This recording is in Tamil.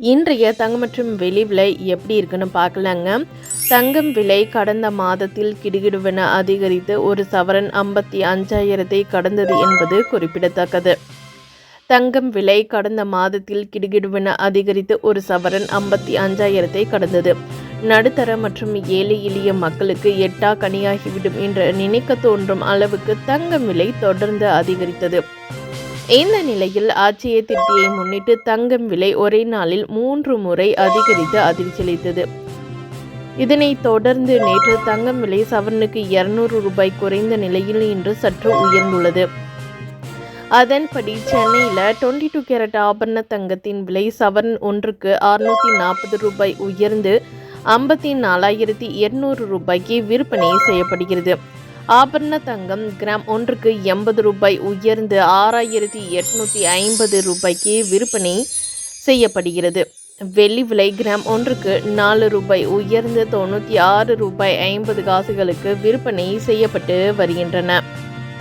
இன்றைய தங்கம் மற்றும் வெளி விலை எப்படி இருக்குன்னு பார்க்கலாங்க. தங்கம் விலை கடந்த மாதத்தில் கிடுகிடுவென அதிகரித்து ஒரு சவரன் ஐம்பத்தி அஞ்சாயிரத்தை கடந்தது என்பது குறிப்பிடத்தக்கது. தங்கம் விலை கடந்த மாதத்தில் கிடுகிடுவென அதிகரித்து ஒரு சவரன் ஐம்பத்தி அஞ்சாயிரத்தை கடந்தது. நடுத்தர மற்றும் ஏழை எளிய மக்களுக்கு எட்டா கனியாகிவிடும் என்று நினைக்க தோன்றும் அளவுக்கு தங்கம் விலை தொடர்ந்து அதிகரித்தது. இந்த நிலையில் ஆட்சியை திட்டியை முன்னிட்டு தங்கம் விலை ஒரே நாளில் மூன்று முறை அதிகரித்து அதிர்ச்சியளித்தது. இதனைத் தொடர்ந்து நேற்று தங்கம் விலை சவரனுக்கு இருநூறு ரூபாய் குறைந்த நிலையில் இன்று சற்று உயர்ந்துள்ளது. அதன்படி சென்னையில் டுவெண்ட்டி டூ கேரட் ஆபரண தங்கத்தின் விலை சவரன் ஒன்றுக்கு அறுநூற்றி நாற்பது ரூபாய் உயர்ந்து ஐம்பத்தி நாலாயிரத்தி எண்ணூறு ரூபாய்க்கு விற்பனை செய்யப்படுகிறது. ஆபரண தங்கம் கிராம் ஒன்றுக்கு எண்பது ரூபாய் உயர்ந்து ஆறாயிரத்தி எட்நூற்றி ஐம்பது ரூபாய்க்கு விற்பனை செய்யப்படுகிறது. வெள்ளி விலை கிராம் ஒன்றுக்கு நாலு ரூபாய் உயர்ந்து தொண்ணூற்றி ஆறு ரூபாய் ஐம்பது காசுகளுக்கு விற்பனை செய்யப்பட்டு வருகின்றன.